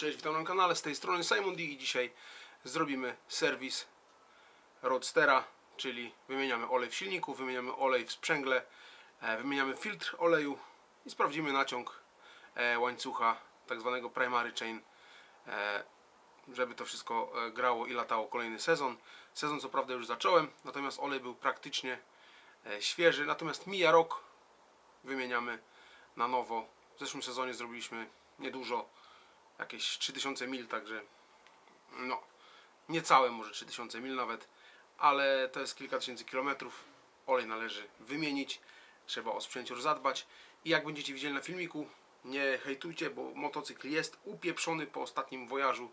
Cześć, witam na kanale, z tej strony Simon D i dzisiaj zrobimy serwis Roadstera, czyli wymieniamy olej w silniku, wymieniamy olej w sprzęgle, e, wymieniamy filtr oleju i sprawdzimy naciąg e, łańcucha, tak zwanego primary chain, e, żeby to wszystko grało i latało kolejny sezon. Sezon co prawda już zacząłem, natomiast olej był praktycznie świeży, natomiast mija rok, wymieniamy na nowo. W zeszłym sezonie zrobiliśmy niedużo, jakieś 3000 mil, także no, niecałe może 3000 mil nawet, ale to jest kilka tysięcy kilometrów. Olej należy wymienić, trzeba o sprzęcior zadbać i jak będziecie widzieli na filmiku, nie hejtujcie, bo motocykl jest upieprzony po ostatnim wojażu,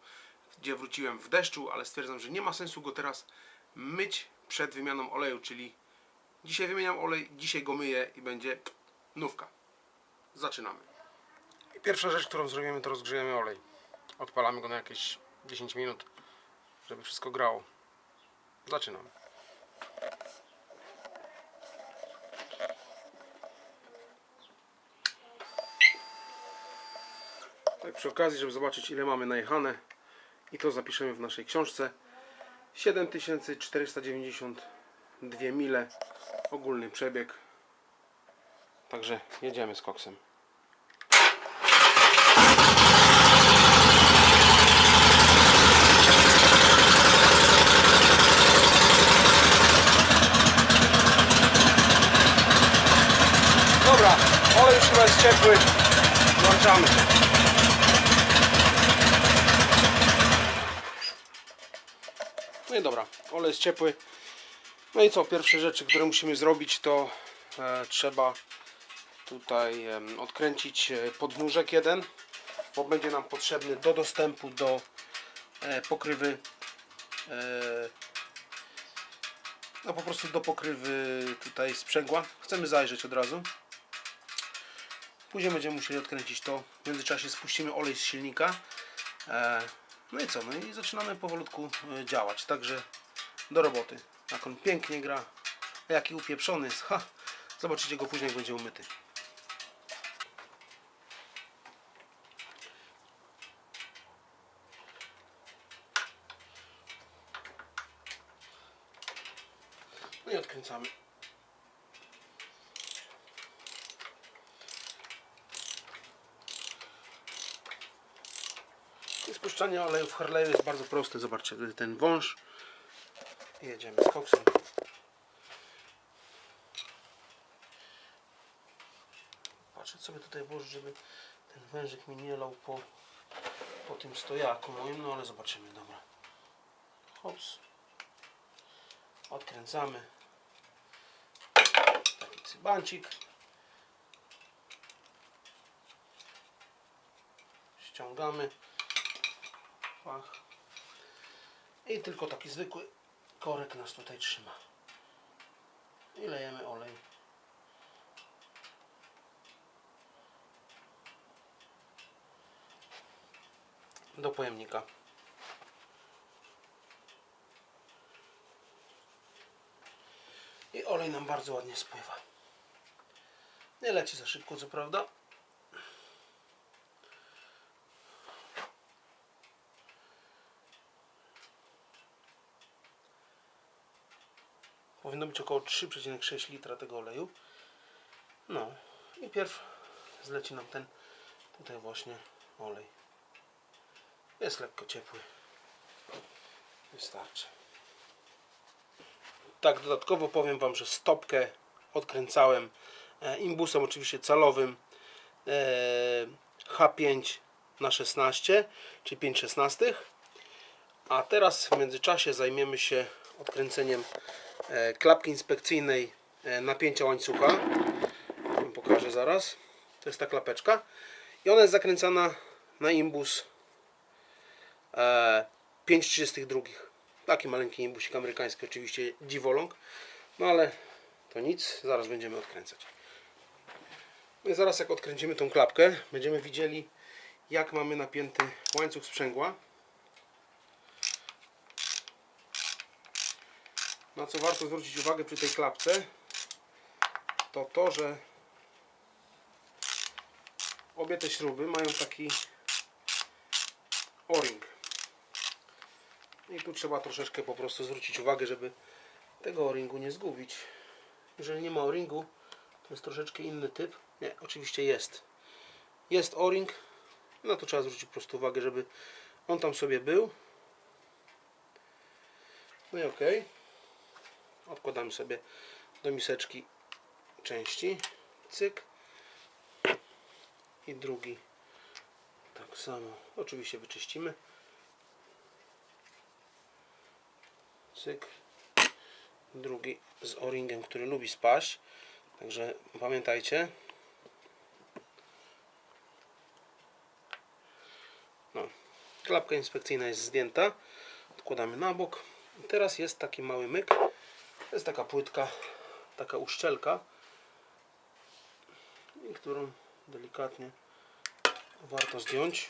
gdzie wróciłem w deszczu, ale stwierdzam, że nie ma sensu go teraz myć przed wymianą oleju, czyli dzisiaj wymieniam olej, dzisiaj go myję i będzie nówka. Zaczynamy. I pierwsza rzecz, którą zrobimy, to rozgrzejemy olej. Odpalamy go na jakieś 10 minut, żeby wszystko grało. Zaczynamy. Tak przy okazji, żeby zobaczyć ile mamy najechane i to zapiszemy w naszej książce. 7492 mile ogólny przebieg. Także jedziemy z koksem. Dobra, olej już chyba jest ciepły. Włączamy. No i dobra, olej jest ciepły. No i co, pierwsze rzeczy, które musimy zrobić to e, trzeba tutaj em, odkręcić e, podnóżek jeden, bo będzie nam potrzebny do dostępu do e, pokrywy e, no po prostu do pokrywy tutaj sprzęgła. Chcemy zajrzeć od razu. Później będziemy musieli odkręcić to. W międzyczasie spuścimy olej z silnika. E, no i co? No i zaczynamy powolutku e, działać. Także do roboty. Jak on pięknie gra. A jaki upieprzony jest. Ha! Zobaczycie go później, jak będzie umyty. No i odkręcamy. I spuszczanie oleju w Harley'u jest bardzo proste. Zobaczcie, ten wąż. Jedziemy z koksem. Patrzę sobie tutaj włożyć, żeby ten wężyk mi nie lał po, po tym stojaku moim, no ale zobaczymy, dobra. Hops. Odkręcamy. Taki cybancik. Ściągamy. I tylko taki zwykły korek nas tutaj trzyma. I lejemy olej. Do pojemnika. I olej nam bardzo ładnie spływa. Nie leci za szybko, co prawda. Powinno być około 3,6 litra tego oleju. No i pierw zleci nam ten tutaj właśnie olej. Jest lekko ciepły. Wystarczy. Tak, dodatkowo powiem Wam, że stopkę odkręcałem e, imbusem oczywiście calowym e, H5 na 16, czyli 5 16. A teraz w międzyczasie zajmiemy się odkręceniem klapki inspekcyjnej e, napięcia łańcucha. Wam pokażę zaraz. To jest ta klapeczka. I ona jest zakręcana na imbus e, 5,32. Taki maleńki imbusik amerykański, oczywiście dziwoląg. No ale to nic, zaraz będziemy odkręcać. No i zaraz jak odkręcimy tą klapkę, będziemy widzieli jak mamy napięty łańcuch sprzęgła. Na co warto zwrócić uwagę przy tej klapce, to to, że obie te śruby mają taki o-ring. I tu trzeba troszeczkę po prostu zwrócić uwagę, żeby tego o-ringu nie zgubić. Jeżeli nie ma o-ringu, to jest troszeczkę inny typ. Nie, oczywiście jest. Jest o-ring, no to trzeba zwrócić po prostu uwagę, żeby on tam sobie był. No i ok. Odkładamy sobie do miseczki części. Cyk. I drugi tak samo. Oczywiście wyczyścimy. Cyk. Drugi z o-ringiem, który lubi spaść. Także pamiętajcie. No. Klapka inspekcyjna jest zdjęta. Odkładamy na bok. Teraz jest taki mały myk. Jest taka płytka, taka uszczelka, którą delikatnie warto zdjąć.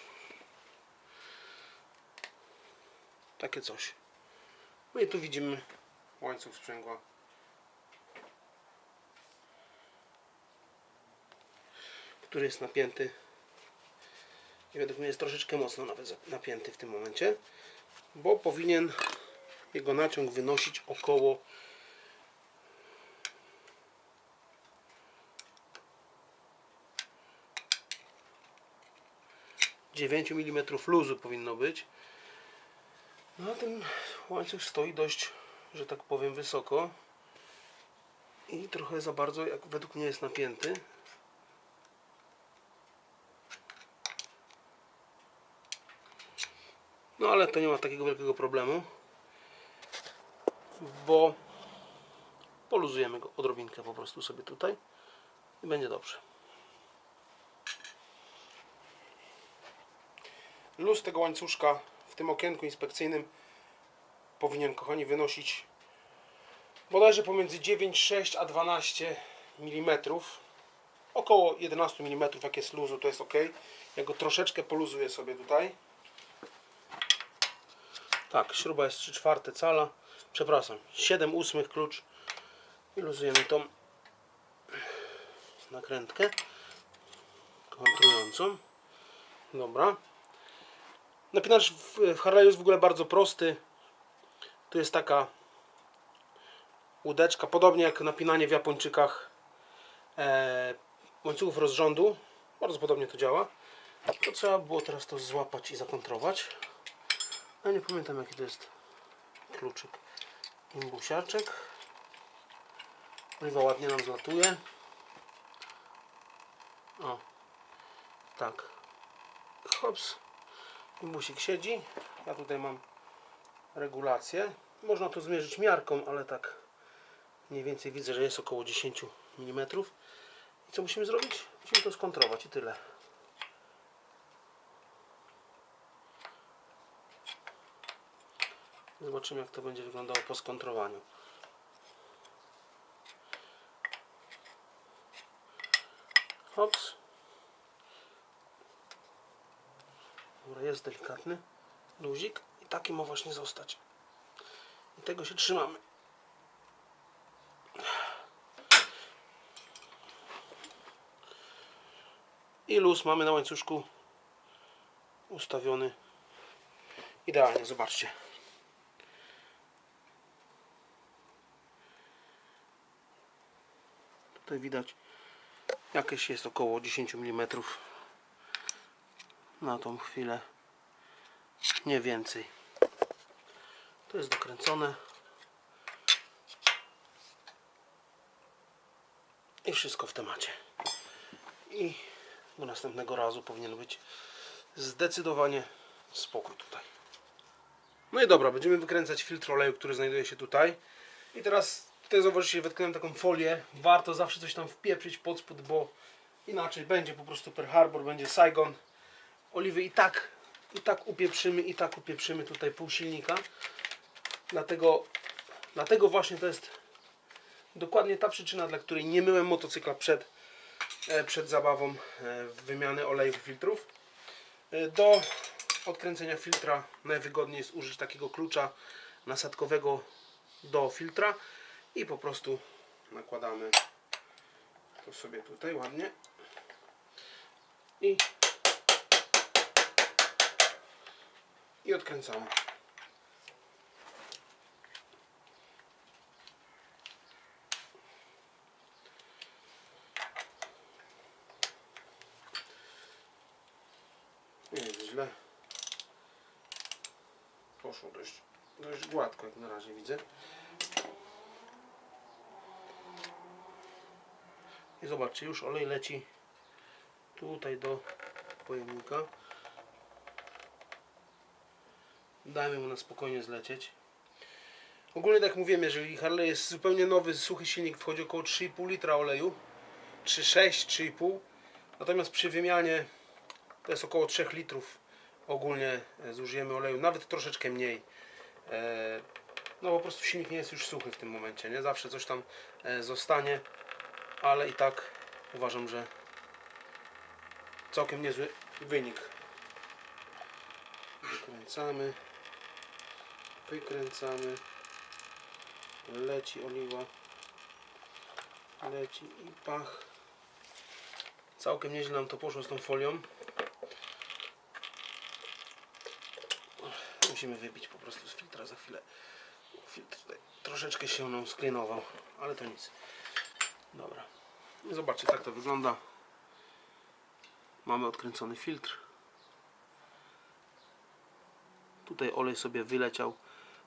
Takie coś. No i tu widzimy łańcuch sprzęgła. który jest napięty i według mnie jest troszeczkę mocno nawet napięty w tym momencie, bo powinien jego naciąg wynosić około dziewięciu mm luzu powinno być. No a ten łańcuch stoi dość, że tak powiem, wysoko i trochę za bardzo, jak według mnie jest napięty. No ale to nie ma takiego wielkiego problemu, bo poluzujemy go odrobinkę po prostu sobie tutaj i będzie dobrze. Luz tego łańcuszka w tym okienku inspekcyjnym powinien, kochani, wynosić bodajże pomiędzy 9,6 a 12 mm. Około 11 mm, jak jest luzu, to jest ok. Ja go troszeczkę poluzuję sobie tutaj. Tak, śruba jest 3 czwarte cala. Przepraszam, 7 ósmych klucz. I luzujemy tą nakrętkę kontrującą. Dobra. Napinacz w, w Harley'u jest w ogóle bardzo prosty. Tu jest taka łódeczka, podobnie jak napinanie w Japończykach e, łańcuchów rozrządu. Bardzo podobnie to działa. To trzeba było teraz to złapać i zakontrować. Ja nie pamiętam jaki to jest kluczyk. Imbusiaczek. Oliwa ładnie nam zlatuje. O, tak. Hops. Imbusik siedzi. Ja tutaj mam regulację. Można to zmierzyć miarką, ale tak mniej więcej widzę, że jest około 10 mm. I co musimy zrobić? Musimy to skontrować i tyle. Zobaczymy jak to będzie wyglądało po skontrowaniu. Hops. Dobra, jest delikatny luzik i taki ma właśnie zostać. I tego się trzymamy. I luz mamy na łańcuszku ustawiony idealnie, zobaczcie. Tutaj widać jakieś jest około 10 mm na tą chwilę nie więcej. To jest dokręcone. I wszystko w temacie. I do następnego razu powinien być zdecydowanie spokój tutaj. No i dobra, będziemy wykręcać filtr oleju, który znajduje się tutaj. I teraz tutaj zauważycie, wetknąłem taką folię. Warto zawsze coś tam wpieprzyć pod spód, bo inaczej będzie po prostu Pearl Harbor, będzie Saigon. Oliwy i tak i tak upieprzymy i tak upieprzymy tutaj pół silnika. Dlatego dlatego właśnie to jest dokładnie ta przyczyna dla której nie myłem motocykla przed e, przed zabawą e, wymiany olejów filtrów. E, do odkręcenia filtra najwygodniej jest użyć takiego klucza nasadkowego do filtra i po prostu nakładamy to sobie tutaj ładnie. I i odkręcamy. Nie jest źle. Poszło dość, dość gładko jak na razie widzę. I zobaczcie, już olej leci tutaj do pojemnika. Dajmy mu na spokojnie zlecieć. Ogólnie tak mówiłem, jeżeli Harley jest zupełnie nowy, suchy silnik, wchodzi około 3,5 litra oleju. 3,6, 3,5. Natomiast przy wymianie to jest około 3 litrów ogólnie e, zużyjemy oleju, nawet troszeczkę mniej. E, No po prostu silnik nie jest już suchy w tym momencie, nie? Zawsze coś tam e, zostanie, ale i tak uważam, że całkiem niezły wynik. Wykręcamy, wykręcamy, leci oliwa, leci i pach. Całkiem nieźle nam to poszło z tą folią. Musimy wybić po prostu z filtra za chwilę. Filtr troszeczkę się nam sklinował, ale to nic. Dobra. Zobaczcie, tak to wygląda. Mamy odkręcony filtr. Tutaj olej sobie wyleciał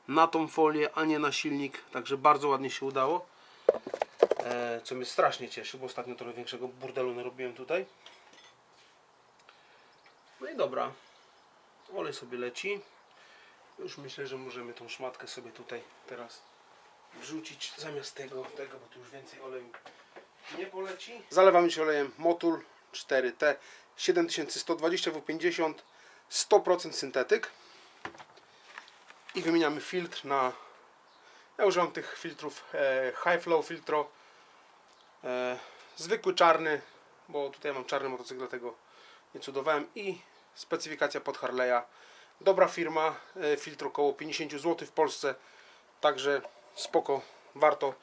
na tą folię, a nie na silnik. Także bardzo ładnie się udało. E, co mnie strasznie cieszy, bo ostatnio trochę większego burdelu narobiłem tutaj. No i dobra. Olej sobie leci. Już myślę, że możemy tą szmatkę sobie tutaj teraz wrzucić zamiast tego, tego bo tu już więcej oleju nie poleci. Zalewamy się olejem Motul 4T 7120 W50 100% syntetyk i wymieniamy filtr na ja używam tych filtrów e, High Flow Filtro. E, zwykły czarny bo tutaj mam czarny motocykl dlatego nie cudowałem. I specyfikacja pod Harley'a. Dobra firma, e, filtr około 50 zł w Polsce także spoko, warto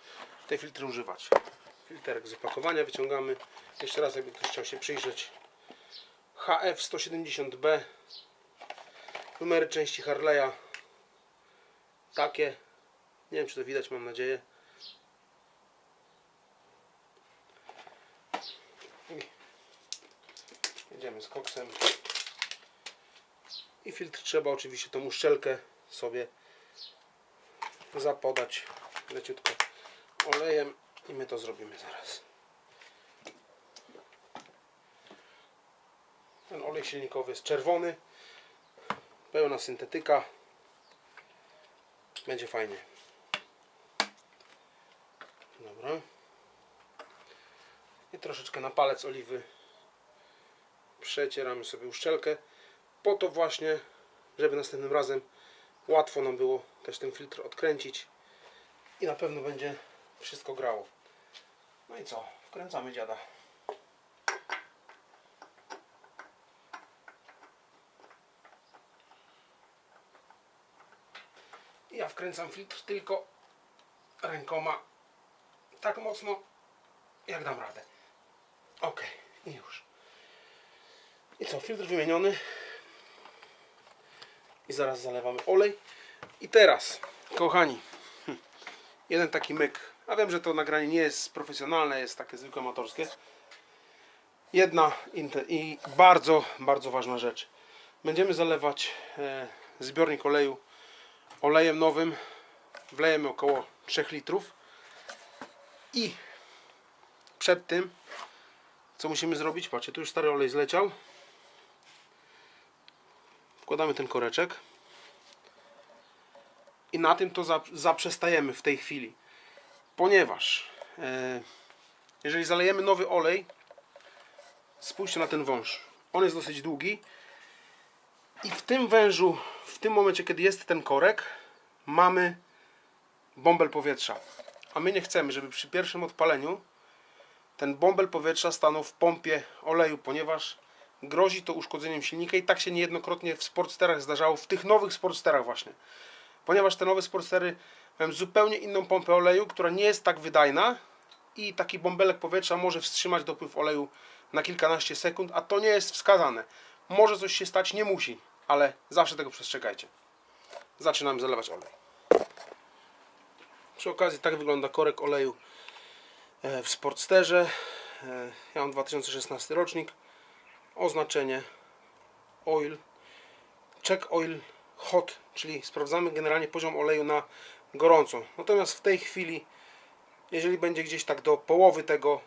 te filtry używać. Filterek z opakowania wyciągamy. Jeszcze raz jakby ktoś chciał się przyjrzeć. HF 170B numery części Harley'a takie nie wiem czy to widać mam nadzieję jedziemy z koksem i filtr trzeba oczywiście tą uszczelkę sobie zapodać leciutko olejem i my to zrobimy zaraz. Ten olej silnikowy jest czerwony, pełna syntetyka. Będzie fajnie. Dobra. I troszeczkę na palec oliwy przecieramy sobie uszczelkę po to właśnie, żeby następnym razem łatwo nam było też ten filtr odkręcić i na pewno będzie wszystko grało. No i co? Wkręcamy dziada. Wkręcam filtr tylko rękoma tak mocno jak dam radę. Ok, i już. I co? Filtr wymieniony. I zaraz zalewamy olej. I teraz, kochani, hm, jeden taki myk. A wiem, że to nagranie nie jest profesjonalne, jest takie zwykłe amatorskie. Jedna i bardzo, bardzo ważna rzecz. Będziemy zalewać e, zbiornik oleju olejem nowym. Wlejemy około 3 litrów. I przed tym, co musimy zrobić? Patrzcie, tu już stary olej zleciał. Wkładamy ten koreczek. I na tym to zap- zaprzestajemy w tej chwili ponieważ e, jeżeli zalejemy nowy olej spójrzcie na ten wąż on jest dosyć długi i w tym wężu w tym momencie kiedy jest ten korek mamy bąbel powietrza a my nie chcemy żeby przy pierwszym odpaleniu ten bąbel powietrza stanął w pompie oleju ponieważ grozi to uszkodzeniem silnika i tak się niejednokrotnie w sportsterach zdarzało w tych nowych sportsterach właśnie ponieważ te nowe sportstery mają zupełnie inną pompę oleju, która nie jest tak wydajna i taki bąbelek powietrza może wstrzymać dopływ oleju na kilkanaście sekund, a to nie jest wskazane. Może coś się stać, nie musi. Ale zawsze tego przestrzegajcie. Zaczynamy zalewać olej. Przy okazji tak wygląda korek oleju e, w Sportsterze. E, Ja mam 2016 rocznik. Oznaczenie oil. Check oil hot, czyli sprawdzamy generalnie poziom oleju na gorąco. Natomiast w tej chwili, jeżeli będzie gdzieś tak do połowy tego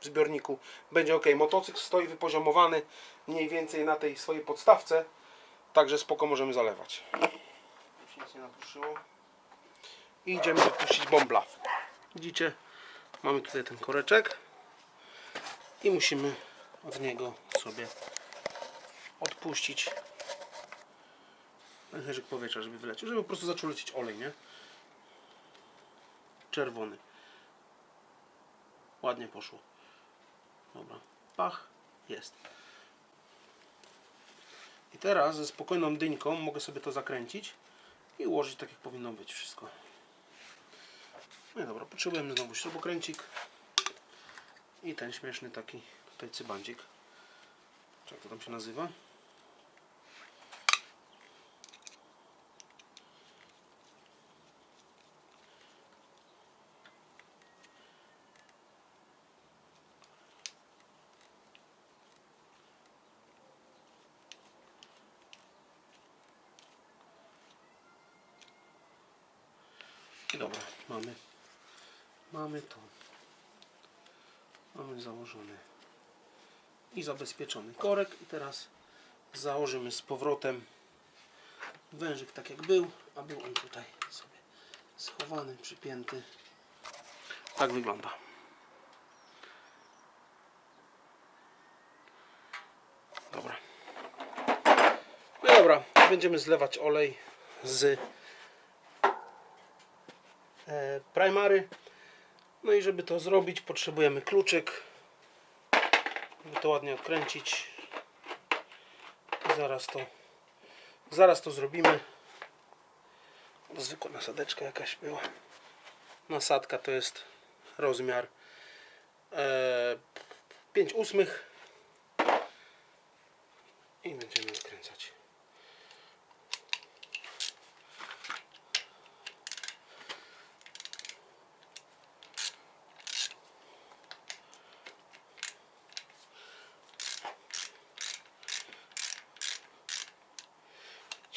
w zbiorniku, będzie ok. Motocykl stoi wypoziomowany mniej więcej na tej swojej podstawce, także spoko możemy zalewać. Już nic nie. I idziemy wypuścić bąbla. Widzicie, mamy tutaj ten koreczek i musimy od niego sobie odpuścić pęcherzyk powietrza, żeby wyleciał, żeby po prostu zaczął lecieć olej, nie? Czerwony. Ładnie poszło. Dobra, pach, jest. I teraz ze spokojną dyńką mogę sobie to zakręcić i ułożyć tak jak powinno być wszystko. No i dobra, potrzebujemy znowu śrubokręcik i ten śmieszny taki tutaj cybandzik. Jak to tam się nazywa? I dobra, mamy mamy to. Mamy założony i zabezpieczony korek i teraz założymy z powrotem wężyk tak jak był, a był on tutaj sobie schowany, przypięty. Tak wygląda. Dobra. No dobra, będziemy zlewać olej z e, primary. No i żeby to zrobić potrzebujemy kluczyk, żeby to ładnie odkręcić. Zaraz to zaraz to zrobimy. Zwykła nasadeczka jakaś była. Nasadka to jest rozmiar e, 5 ósmych i będziemy odkręcać.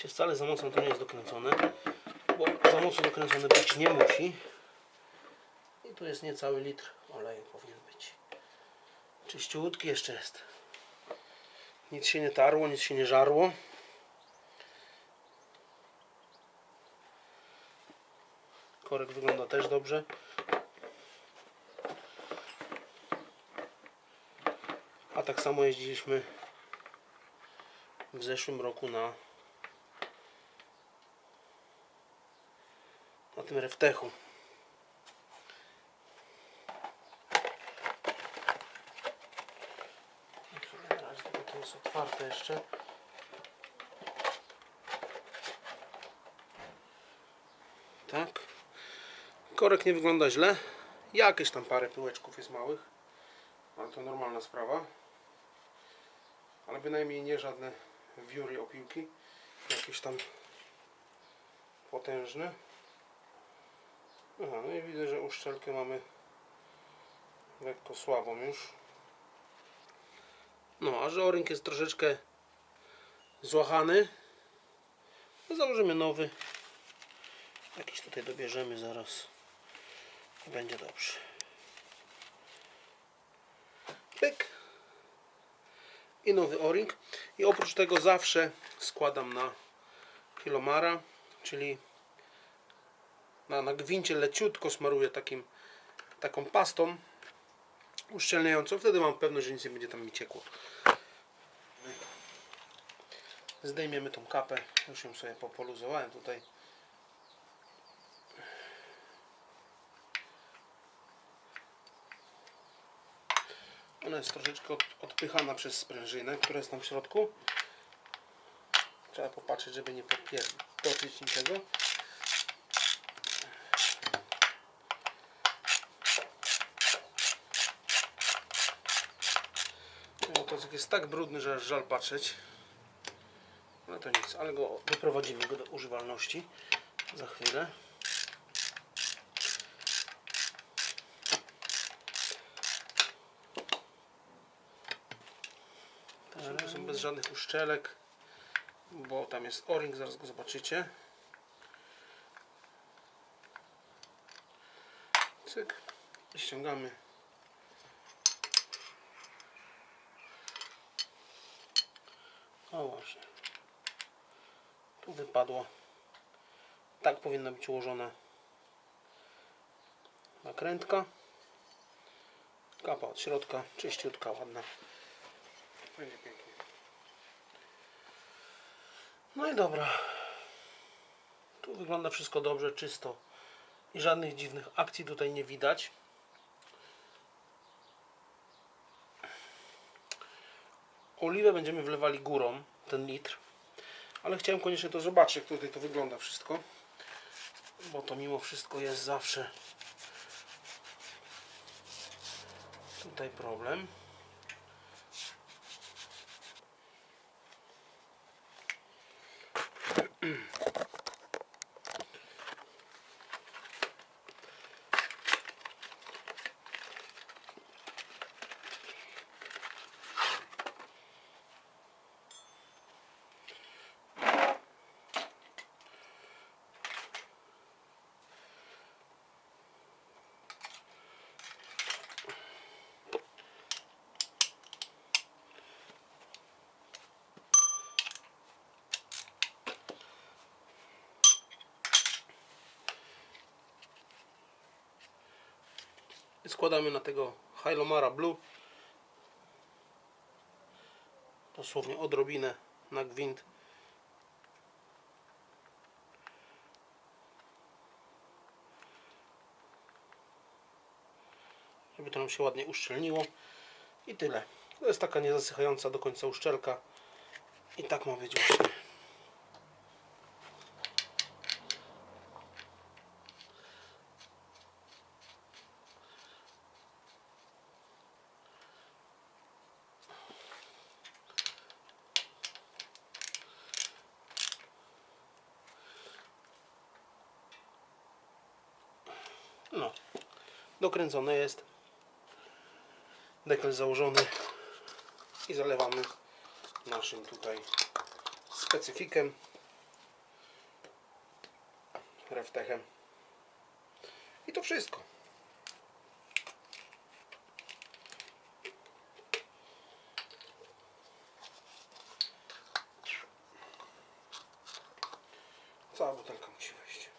Wiecie, wcale za mocno to nie jest dokręcone, bo za mocno dokręcone być nie musi. I tu jest niecały litr oleju powinien być. Czyściutki jeszcze jest. Nic się nie tarło, nic się nie żarło. Korek wygląda też dobrze. A tak samo jeździliśmy w zeszłym roku na tym reftechu. To jest otwarte jeszcze. Tak. Korek nie wygląda źle. Jakieś tam parę pyłeczków jest małych. Ale to normalna sprawa. Ale bynajmniej nie żadne wióry opiłki. Jakieś tam potężne. Aha, no i widzę, że uszczelkę mamy lekko słabą już. No, a że orynk jest troszeczkę złachany, to założymy nowy. Jakiś tutaj dobierzemy zaraz będzie dobrze. Pyk. I nowy o-ring. I oprócz tego zawsze składam na kilomara, czyli na, na gwincie leciutko smaruję takim, taką pastą uszczelniającą. Wtedy mam pewność, że nic nie będzie tam mi ciekło. Zdejmiemy tą kapę. Już ją sobie popoluzowałem tutaj. Ona jest troszeczkę od, odpychana przez sprężynę, która jest tam w środku. Trzeba popatrzeć, żeby nie podpierdolić niczego. Motocykl jest tak brudny, że aż żal patrzeć. No to nic, ale go wyprowadzimy go do używalności za chwilę. To są bez żadnych uszczelek, bo tam jest o-ring, zaraz go zobaczycie. Cyk. I ściągamy. O właśnie. Tu wypadło. Tak powinna być ułożona nakrętka. Kapa od środka, czyściutka, ładna. Będzie pięknie. No i dobra. Tu wygląda wszystko dobrze, czysto. I żadnych dziwnych akcji tutaj nie widać. Oliwę będziemy wlewali górą, ten litr. Ale chciałem koniecznie to zobaczyć, jak tutaj to wygląda wszystko. Bo to mimo wszystko jest zawsze tutaj problem. I składamy na tego Hylomara Blue. Dosłownie odrobinę na gwint. Żeby to nam się ładnie uszczelniło. I tyle. To jest taka niezasychająca do końca uszczelka. I tak ma być właśnie No, dokręcone jest. Dekel założony i zalewamy naszym tutaj specyfikiem. Reftechem. I to wszystko cała butelka musi wejść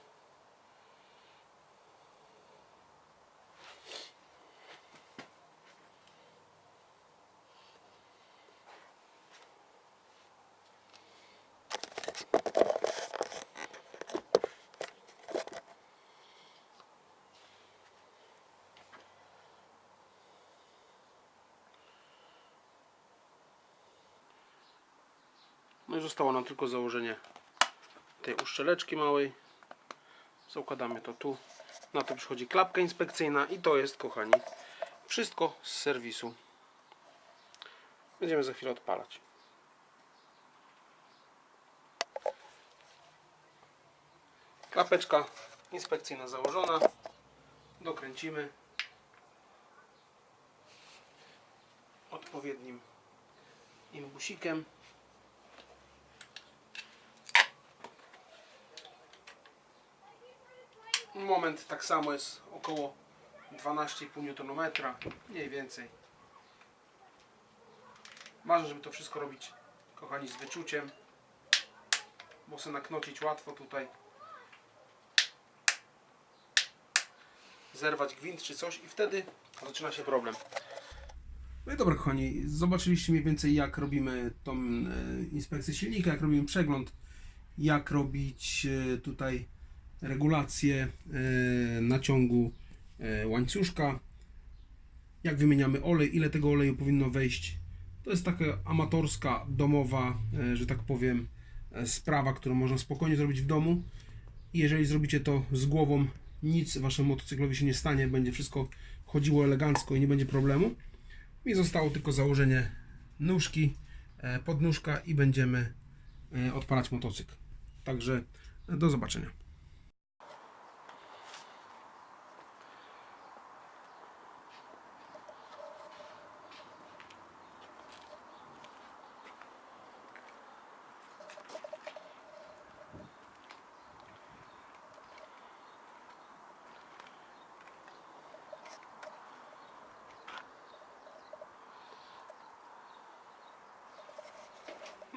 No i zostało nam tylko założenie tej uszczeleczki małej. Zakładamy to tu. Na to przychodzi klapka inspekcyjna i to jest, kochani, wszystko z serwisu. Będziemy za chwilę odpalać. Klapeczka inspekcyjna założona. Dokręcimy odpowiednim imbusikiem. Moment tak samo jest około 12,5 Nm, mniej więcej. Ważne, żeby to wszystko robić, kochani, z wyczuciem, bo se naknocić łatwo tutaj. Zerwać gwint czy coś i wtedy zaczyna się problem. No i dobra, kochani, zobaczyliście mniej więcej jak robimy tą e, inspekcję silnika, jak robimy przegląd, jak robić e, tutaj regulację e, naciągu e, łańcuszka, jak wymieniamy olej, ile tego oleju powinno wejść. To jest taka amatorska, domowa, e, że tak powiem, sprawa, którą można spokojnie zrobić w domu. Jeżeli zrobicie to z głową, nic waszemu motocyklowi się nie stanie, będzie wszystko chodziło elegancko i nie będzie problemu. Mi zostało tylko założenie nóżki, podnóżka i będziemy odpalać motocykl. Także do zobaczenia.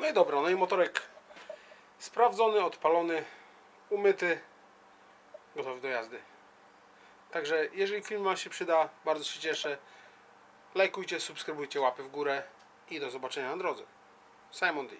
No i dobra, no i motorek sprawdzony, odpalony, umyty, gotowy do jazdy. Także jeżeli film się przyda, bardzo się cieszę. Lajkujcie, subskrybujcie, łapy w górę i do zobaczenia na drodze. Simon D.